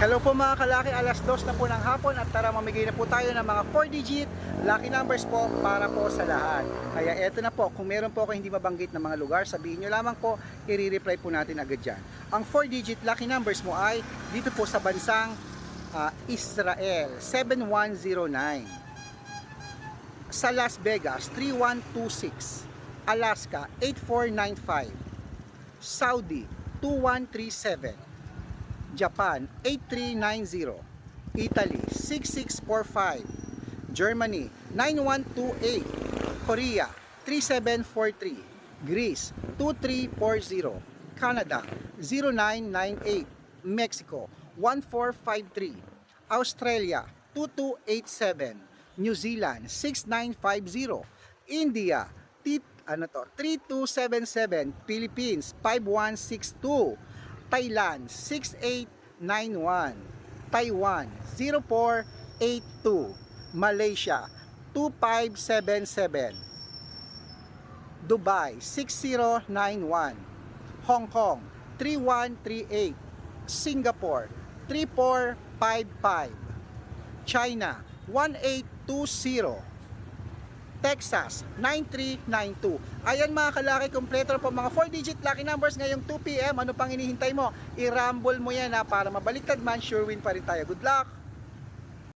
Hello po mga kalaki, alas 2 na po ng hapon at tara mamigay na po tayo ng mga 4 digit lucky numbers po para po sa lahat. Kaya eto na po, kung meron po ako hindi mabanggit na mga lugar, sabihin nyo lamang po, i-reply po natin agad dyan. Ang 4 digit lucky numbers mo ay dito po sa bansang ah, Israel, 7109. Sa Las Vegas, 3126. Alaska, 8495. Saudi, 2137. Japan 8390 Italy 6645 Germany 9128 Korea 3743 Greece 2340 Canada 0998 Mexico 1453 Australia 2287 New Zealand 6950 India ano to 3277 Philippines 5162 Thailand 6891 Taiwan 0482 Malaysia 2577 Dubai 6091 Hong Kong 3138 Singapore 3455 China 1820 Texas 9392. Ayan mga kalaki, kompleto po mga 4 digit lucky numbers ngayong 2 p.m. Ano pang inihintay mo? I-rumble mo yan ha para mabaliktad man, sure win pa rin tayo. Good luck!